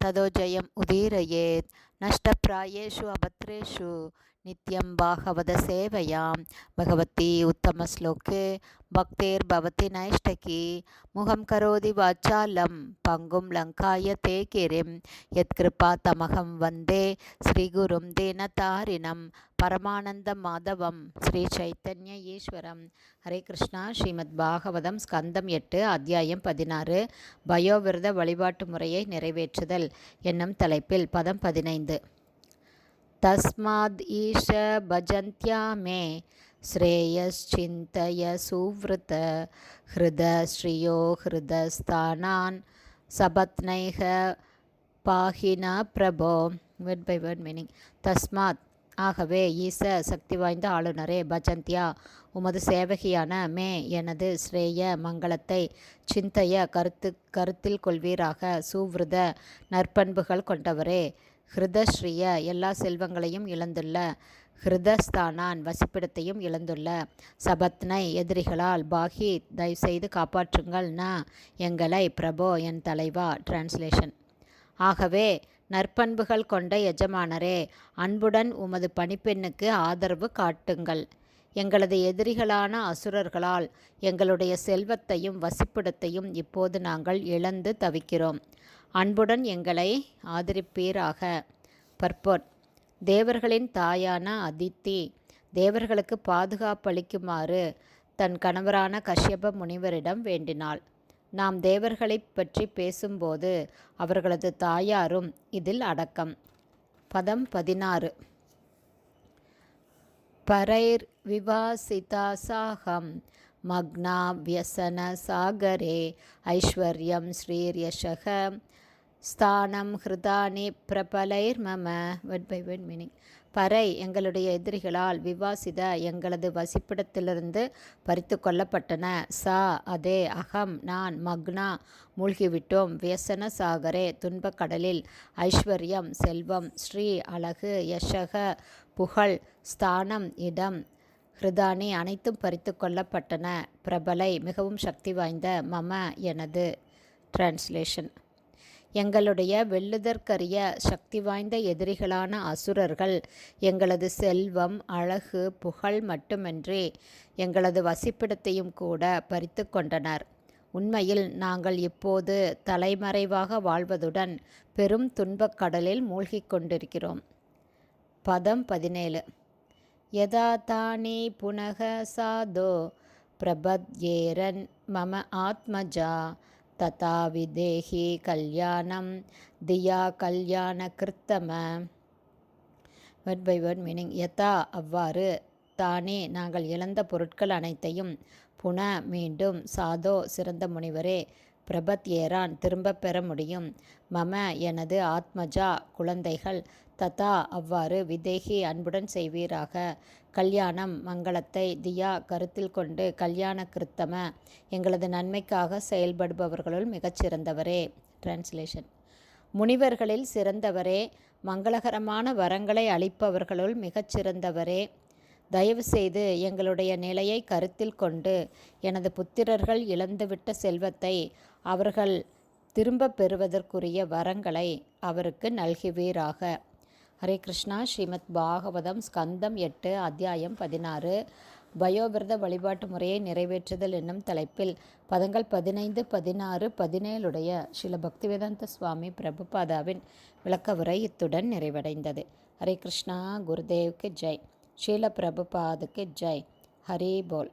ததோ ஜெயம் உதீரயேத் நஷ்டப்பிராயேஷு அபத்ரேஷு நித்யம் பாகவத சேவையாம் பகவதி உத்தமஸ்லோகே பக்தேர்பவதி நைஷ்டகி முகம் கரோதி வாச்சாலம் பங்கும் லங்காய தே கிரிம் யத்கிருபா தமகம் வந்தே ஸ்ரீகுரும் தேனதாரிணம் பரமானந்த மாதவம் ஸ்ரீ சைத்தன்ய ஈஸ்வரம் ஹரே கிருஷ்ணா ஸ்ரீமத் பாகவதம் ஸ்கந்தம் எட்டு அத்தியாயம் பதினாறு பயோவிரத வழிபாட்டு முறையை நிறைவேற்றுதல்। என்னும் தலைப்பில் பதம் பதினைந்து. தஸ்மாத் ஈஷ பஜந்தியா மே ஸ்ரேயஸ்சிந்தய சுவ்ருத ஹிருத ஸ்ரீயோ ஹிருதஸ்தானான் சபத்னைக பாகினா பிரபோ. வேர்ட் பை வேர்ட் மீனிங் தஸ்மாத் ஆகவே ஈச சக்தி வாய்ந்த ஆளுநரே பஜந்தியா உமது சேவகியான மே எனது ஸ்ரேய மங்களத்தை சிந்தைய கருத்து கருத்தில் கொள்வீராக சுவிருத நற்பண்புகள் கொண்டவரே. ஹிருதஸ்ரீய எல்லா செல்வங்களையும் இழந்துள்ள ஹிருதஸ்தானான் வசிப்பிடத்தையும் இழந்துள்ள சபத்னை எதிரிகளால் பாகி தயவு செய்து காப்பாற்றுங்கள். ந எங்களை பிரபோ என் தலைவா. டிரான்ஸ்லேஷன் ஆகவே நற்பண்புகள் கொண்ட எஜமானரே அன்புடன் உமது பணிப்பெண்ணுக்கு ஆதரவு காட்டுங்கள். எங்களது எதிரிகளான அசுரர்களால் எங்களுடைய செல்வத்தையும் வசிப்பிடத்தையும் இப்போது நாங்கள் இழந்து தவிக்கிறோம். அன்புடன் எங்களை ஆதரிப்பீராக. பற்போர் தேவர்களின் தாயான அதித்தி தேவர்களுக்கு பாதுகாப்பளிக்குமாறு தன் கணவரான கஷ்யப முனிவரிடம் வேண்டினாள். நாம் தேவர்களைப் பற்றி பேசும்போது அவர்களது தாயாரும் இதில் அடக்கம். பதம் பதினாறு. பரைர் விவாசிதா சாகம் மக்னா வியசன சாகரே ஐஸ்வர்யம் ஸ்ரீர்யசக ஸ்தானம் ஹிருதானி பிரபலைர் மம வெட் பை வெட் மீனிங் பறை எங்களுடைய எதிரிகளால் விவாசித எங்களது வசிப்பிடத்திலிருந்து பறித்து கொள்ளப்பட்டன சா அதே அகம் நான் மக்னா மூழ்கிவிட்டோம். வியசன சாகரே துன்பக்கடலில் ஐஸ்வர்யம் செல்வம் ஸ்ரீ அழகு யஷக புகழ் ஸ்தானம் இடம் ஹிருதானி அனைத்தும் பறித்து கொள்ளப்பட்டன பிரபலை மிகவும் சக்தி வாய்ந்த மம எனது. டிரான்ஸ்லேஷன். எங்களுடைய வெல்லுதற்கரிய சக்தி வாய்ந்த எதிரிகளான அசுரர்கள் எங்களது செல்வம் அழகு புகழ் மட்டுமின்றி எங்களது வசிப்பிடத்தையும் கூட பறித்து கொண்டனர். உண்மையில் நாங்கள் இப்போது தலைமறைவாக வாழ்வதுடன் பெரும் துன்பக் கடலில் மூழ்கிக் கொண்டிருக்கிறோம். பதம் பதினேழு. யதா தானி புனக சாதோ பிரபத்யேரன் மம ஆத்மஜா ததா விதேகி கல்யாணம் தியா கல்யாண கிருத்தம. வேர்ட் பை வேர்ட் மீனிங் யதா அவ்வாறு. தானே நாங்கள் இழந்த பொருட்கள் அனைத்தையும் புன மீண்டும் சாதோ சிறந்த முனிவரே பிரபத் ஏரான் திரும்பப் பெற முடியும். மம எனது ஆத்மஜா குழந்தைகள் ததா அவ்வாறு விதேகி அன்புடன் செய்வீராக. கல்யாணம் மங்களத்தை தியா கருத்தில் கொண்டு கல்யாண கிருத்தம எங்களது நன்மைக்காக செயல்படுபவர்களுள் மிகச்சிறந்தவரே. டிரான்ஸ்லேஷன் முனிவர்களில் சிறந்தவரே மங்களகரமான வரங்களை அளிப்பவர்களுள் மிகச்சிறந்தவரே. தயவுசெய்து எங்களுடைய நிலையை கருத்தில் கொண்டு எனது புத்திரர்கள் இழந்துவிட்ட செல்வத்தை அவர்கள் திரும்ப பெறுவதற்குரிய வரங்களை அவருக்கு நல்குவீராக. ஹரே கிருஷ்ணா ஸ்ரீமத் பாகவதம் ஸ்கந்தம் எட்டு அத்தியாயம் பதினாறு. பயோவிரத வழிபாட்டு முறையை நிறைவேற்றுதல் என்னும் தலைப்பில் பதங்கள் பதினைந்து பதினாறு பதினேழுடைய ஸ்ரீல பக்திவேதாந்த சுவாமி பிரபுபாதாவின் விளக்க உரை இத்துடன் நிறைவடைந்தது. ஹரே கிருஷ்ணா குருதேவுக்கு ஜெய். ஷீல பிரபுபாதுக்கு ஜெய். ஹரி போல்.